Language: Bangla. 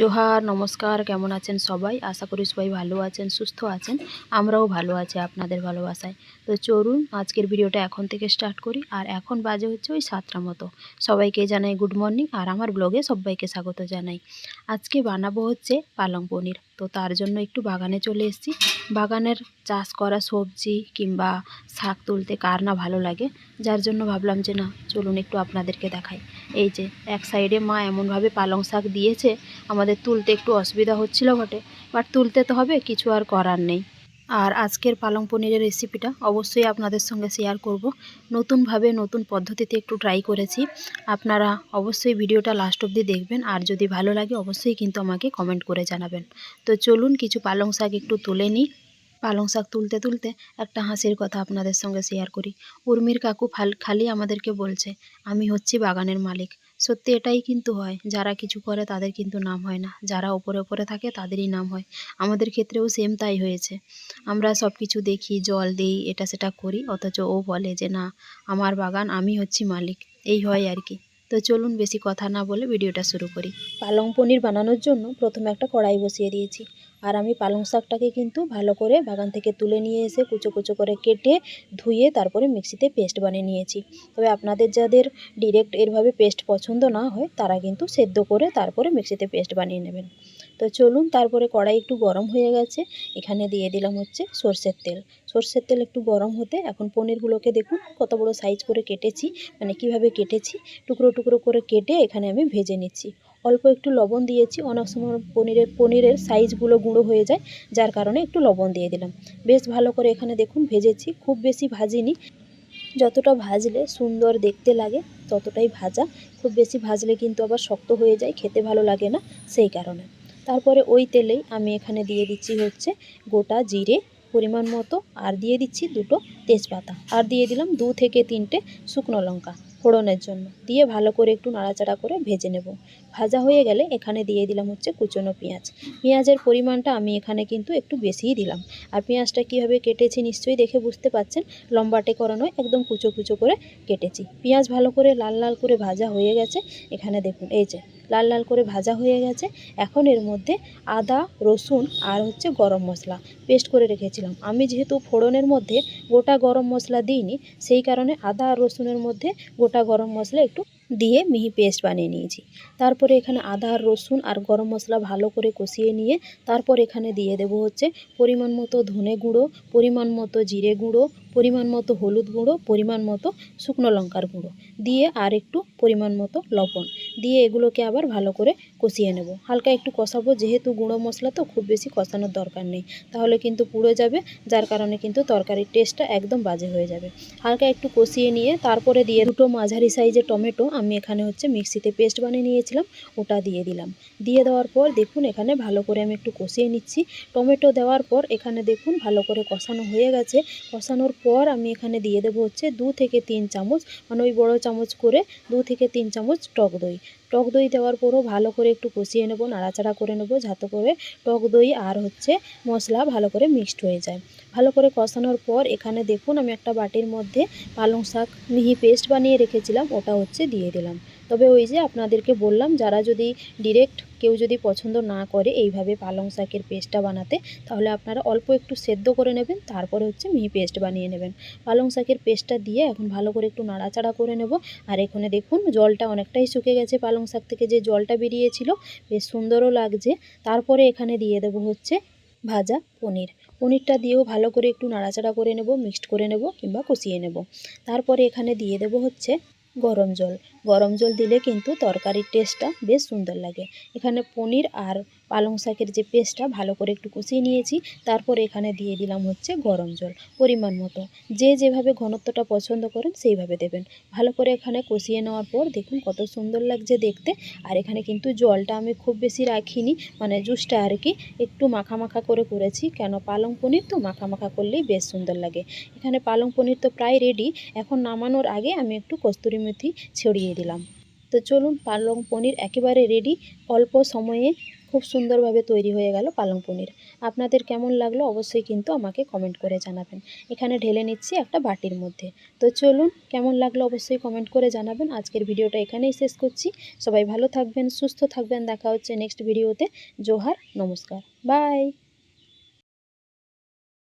জোহার, নমস্কার, কেমন আছেন সবাই? আশা করি সবাই ভালো আছেন, সুস্থ আছেন। আমরাও ভালো আছি আপনাদের ভালোবাসায়। তো চলুন, আজকের ভিডিওটা এখন থেকে স্টার্ট করি। আর এখন বাজে হচ্ছে ওই সাতটা মতো। সবাইকে জানাই গুড মর্নিং আর আমার ব্লগে সবাইকে স্বাগত জানাই। আজকে বানাবো হচ্ছে পালং পনির। তো তার জন্য একটু বাগানে চলে এসেছি। বাগানের চাষ করা সবজি কিংবা শাক তুলতে কার না ভালো লাগে, যার জন্য ভাবলাম যে না, চলুন একটু আপনাদেরকে দেখাই। এই যে, এক সাইডে মা এমনভাবে পালং শাক দিয়েছে, আমাদের তুলতে একটু অসুবিধা হচ্ছিল বটে, বাট তুলতে তো হবে, কিছু আর করার নেই। আর আজকের পালং পনিরের রেসিপিটা অবশ্যই আপনাদের সঙ্গে শেয়ার করব। নতুনভাবে নতুন পদ্ধতিতে একটু ট্রাই করেছি। আপনারা অবশ্যই ভিডিওটা লাস্ট অবধি দেখবেন। আর যদি ভালো লাগে, অবশ্যই কিন্তু আমাকে কমেন্ট করে জানাবেন। তো চলুন, কিছু পালং শাক একটু তুলে নিই। পালং শাক তুলতে তুলতে একটা হাসির কথা আপনাদের সঙ্গে শেয়ার করি। উর্মির কাকু খালি আমাদেরকে বলছে, আমি হচ্ছি বাগানের মালিক। সত্যি এটাই কিন্তু হয়, যারা কিছু করে তাদের কিন্তু নাম হয় না। যারা ওপরে ওপরে থাকে তাদেরই নাম হয়। আমাদের ক্ষেত্রেও সেম তাই হয়েছে। আমরা সব কিছু দেখি, জল দিই, এটা সেটা করি, অথচ ও বলে যে, না, আমার বাগান, আমি হচ্ছি মালিক। এই হয় আর কি। তো চলুন বেশি কথা না বলে ভিডিওটা শুরু করি। পালং পনির বানানোর জন্য প্রথমে একটা কড়াই বসিয়ে দিয়েছি। আর আমি পালং শাকটাকে কিন্তু ভালো করে বাগান থেকে তুলে নিয়ে এসে কুচো কুচো করে কেটে ধুয়ে তারপরে মিক্সিতে পেস্ট বানিয়ে নিয়েছি। তবে আপনাদের যাদের ডিরেক্ট এরভাবে পেস্ট পছন্দ না হয়, তারা কিন্তু সেদ্ধ করে তারপরে মিক্সিতে পেস্ট বানিয়ে নেবেন। তো চলুন, তারপরে কড়াই একটু গরম হয়ে গেছে। এখানে দিয়ে দিলাম হচ্ছে সর্ষের তেল। সর্ষের তেল একটু গরম হতে, এখন পনিরগুলোকে দেখুন কত বড় সাইজ করে কেটেছি মানে কীভাবে কেটেছি। টুকরো টুকরো করে কেটে এখানে আমি ভেজে নিচ্ছি। অল্প একটু লবণ দিয়েছি, অনেক সময় পনিরের পনিরের সাইজগুলো গুঁড়ো হয়ে যায়, যার কারণে একটু লবণ দিয়ে দিলাম। বেশ ভালো করে এখানে দেখুন ভেজেছি, খুব বেশি ভাজিনি। যতটা ভাজলে সুন্দর দেখতে লাগে, ততটাই ভাজা। খুব বেশি ভাজলে কিন্তু আবার শক্ত হয়ে যায়, খেতে ভালো লাগে না, সেই কারণে। তারপরে ওই তেলেই আমি এখানে দিয়ে দিচ্ছি হচ্ছে গোটা জিরে পরিমাণ মতো, আর দিয়ে দিচ্ছি দুটো তেজপাতা। আর দিয়ে দিলাম দু থেকে তিনটে শুকনো লঙ্কা ফোড়নের জন্য। দিয়ে ভালো করে একটু নাড়াচাড়া করে ভেজে নেব। ভাজা হয়ে গেলে এখানে দিয়ে দিলাম হচ্ছে কুচনো পেঁয়াজ। পেঁয়াজের পরিমাণটা আমি এখানে কিন্তু একটু বেশিই দিলাম। আর পেঁয়াজটা কীভাবে কেটেছি নিশ্চয়ই দেখে বুঝতে পাচ্ছেন, লম্বাটে করা নয় একদম কুচো কুচো করে কেটেছি। পেঁয়াজ ভালো করে লাল লাল করে ভাজা হয়ে গেছে। এখানে দেখুন, এই যে লাল লাল করে ভাজা হয়ে গেছে। এখন এর মধ্যে আদা, রসুন আর হচ্ছে গরম মশলা পেস্ট করে রেখেছিলাম। আমি যেহেতু ফোড়নের মধ্যে গোটা গরম মশলা দিইনি, সেই কারণে আদা আর রসুনের মধ্যে গোটা গরম মশলা একটু দিয়ে মিহি পেস্ট বানিয়ে নিয়েছি। তারপরে এখানে আদা আর রসুন আর গরম মশলা ভালো করে কষিয়ে নিয়ে তারপর এখানে দিয়ে দেব হচ্ছে পরিমাণ মতো ধনে গুঁড়ো, পরিমাণ মতো জিরে গুঁড়ো, পরিমাণ মতো হলুদ গুঁড়ো, পরিমাণ মতো শুকনো লঙ্কার গুঁড়ো দিয়ে আর একটু পরিমাণ মতো লবণ। দিয়ে এগুলোকে আবার ভালো করে কষিয়ে নেব। হালকা একটু কষাবো, যেহেতু গুঁড়ো মশলা তো খুব বেশি কষানোর দরকার নেই। তাহলে কিন্তু পুড়ে যাবে, যার কারণে কিন্তু তরকারির টেস্টটা একদম বাজে হয়ে যাবে। হালকা একটু কষিয়ে নিয়ে তারপরে দিয়ে দুটো মাঝারি সাইজের টমেটো আমি এখানে হচ্ছে মিক্সিতে পেস্ট বানিয়ে নিয়েছিলাম, ওটা দিয়ে দিলাম। দিয়ে দেওয়ার পর দেখুন এখানে ভালো করে আমি একটু কষিয়ে নিচ্ছি। টমেটো দেওয়ার পর এখানে দেখুন ভালো করে কষানো হয়ে গেছে। কষানোর পর আমি এখানে দিয়ে দেবো হচ্ছে দু থেকে তিন চামচ মানে ওই বড়ো চামচ করে দু থেকে তিন চামচ টক দই। টক দই দেওয়ার পরও ভালো করে একটু কষিয়ে নেব, নাড়াচাড়া করে নেব যাতে করে টক দই আর হচ্ছে মশলা ভালো করে মিক্সড হয়ে যায়। ভালো করে কষানোর পর এখানে দেখুন আমি একটা বাটির মধ্যে পালং শাক, মিহি পেস্ট বানিয়ে রেখেছিলাম, ওটা হচ্ছে দিয়ে দিলাম। তবে ওই যে আপনাদেরকে বললাম, যারা যদি ডিরেক্ট কেউ যদি পছন্দ না করে এইভাবে পালং শাকের পেস্টটা বানাতে, তাহলে আপনারা অল্প একটু সেদ্ধ করে নেবেন, তারপরে হচ্ছে মিহি পেস্ট বানিয়ে নেবেন। পালং শাকের পেস্টটা দিয়ে এখন ভালো করে একটু নাড়াচাড়া করে নেব। আর এখানে দেখুন, জলটা অনেকটাই শুকে গেছে পালং শাক থেকে, যে জলটা বেরিয়েছিল, বেশ সুন্দরও লাগছে। তারপরে এখানে দিয়ে দেবো হচ্ছে ভাজা পনির। পনিরটা দিয়েও ভালো করে একটু নাড়াচাড়া করে নেব, মিক্সড করে নেব কিংবা কষিয়ে নেব। তারপরে এখানে দিয়ে দেবো হচ্ছে গরম জল। গরম জল দিলে কিন্তু তরকারির টেস্টটা বেশ সুন্দর লাগে। এখানে পনির আর পালং শাকের যে পেস্টটা ভালো করে একটু কষিয়ে নিয়েছি। তারপর এখানে দিয়ে দিলাম হচ্ছে গরম জল, পরিমাণ মতো। যে যেভাবে ঘনত্বটা পছন্দ করেন সেইভাবে দেবেন। ভালো করে এখানে কষিয়ে নেওয়ার পর দেখুন কত সুন্দর লাগছে দেখতে। আর এখানে কিন্তু জলটা আমি খুব বেশি রাখিনি মানে জুসটা আর কি একটু মাখা মাখা করে করেছি। কেন পালং পনির তো মাখা মাখা করলেই বেশ সুন্দর লাগে। এখানে পালং পনির তো প্রায় রেডি এখন নামানোর আগে আমি একটু কস্তুরি মেথি ছড়িয়ে দিলাম। তো চলুন পালং পনির একেবারে রেডি অল্প সময়ে খুব সুন্দরভাবে তৈরি হয়ে গেল পালং পনির। আপনাদের কেমন লাগল অবশ্যই কিন্তু আমাকে কমেন্ট করে জানাবেন। এখানে ঢেলে নিচ্ছি একটা বাটির মধ্যে। তো চলুন কেমন লাগল অবশ্যই কমেন্ট করে জানাবেন। আজকের ভিডিওটা এখানেই শেষ করছি। সবাই ভালো থাকবেন, সুস্থ থাকবেন। দেখা হচ্ছে নেক্সট ভিডিওতে জোহার, নমস্কার। বাই